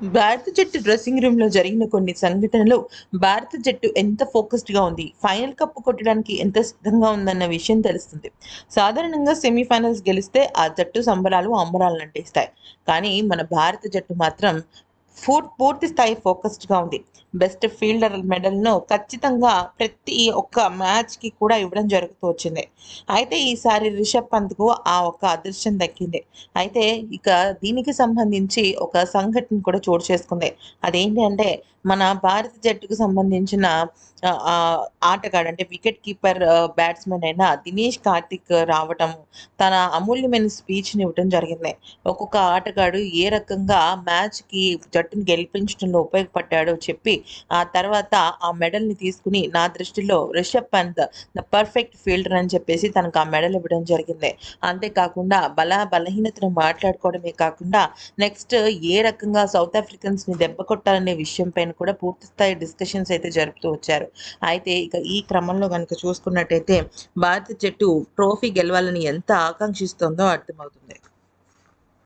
భారత జట్టు డ్రెస్సింగ్ రూమ్లో జరిగిన కొన్ని సంఘటనలు భారత జట్టు ఎంత ఫోకస్డ్గా ఉంది? ఫైనల్ కప్పు కొట్టడానికి ఎంత సిద్ధంగా ఉందన్న విషయం తెలుస్తుంది. సాధారణంగా సెమీఫైనల్స్ గెలిస్తే ఆ జట్టు సంబరాలు అంబరాలు నటిస్తాయి కానీ మన భారత జట్టు మాత్రం ఫూర్ పూర్తి స్థాయి ఫోకస్డ్గా ఉంది. బెస్ట్ ఫీల్డర్ మెడల్ను ఖచ్చితంగా ప్రతి ఒక్క మ్యాచ్కి కూడా ఇవ్వడం జరుగుతూ వచ్చింది. అయితే ఈసారి రిషబ్ పంత్కు ఆ ఒక్క అదృష్టం దక్కింది. అయితే ఇక దీనికి సంబంధించి ఒక సంఘటన కూడా చోటు చేసుకుంది. అదేంటి అంటే మన భారత జట్టుకు సంబంధించిన ఆటగాడు అంటే వికెట్ కీపర్ బ్యాట్స్మెన్ అయిన దినేష్ కార్తిక్ రావటం తన అమూల్యమైన స్పీచ్ని ఇవ్వటం జరిగింది. ఒక్కొక్క ఆటగాడు ఏ రకంగా మ్యాచ్కి జట్టును గెలిపించడంలో ఉపయోగపడ్డాడో చెప్పి ఆ తర్వాత ఆ మెడల్ని తీసుకుని నా దృష్టిలో Rishabh Pant the perfect fielder అని చెప్పేసి తనకు ఆ మెడల్ ఇవ్వడం జరిగింది. అంతేకాకుండా బల బలహీనతను మాట్లాడుకోవడమే కాకుండా నెక్స్ట్ ఏ రకంగా సౌత్ ఆఫ్రికన్స్ని దెబ్బ కొట్టాలనే విషయం పైన కూడా పూర్తి స్థాయి డిస్కషన్స్ అయితే జరుపుతూ వచ్చారు. అయితే ఇక ఈ క్రమంలో కనుక చూసుకున్నట్టయితే భారత జట్టు ట్రోఫీ గెలవాలని ఎంత ఆకాంక్షిస్తుందో అర్థమవుతుంది.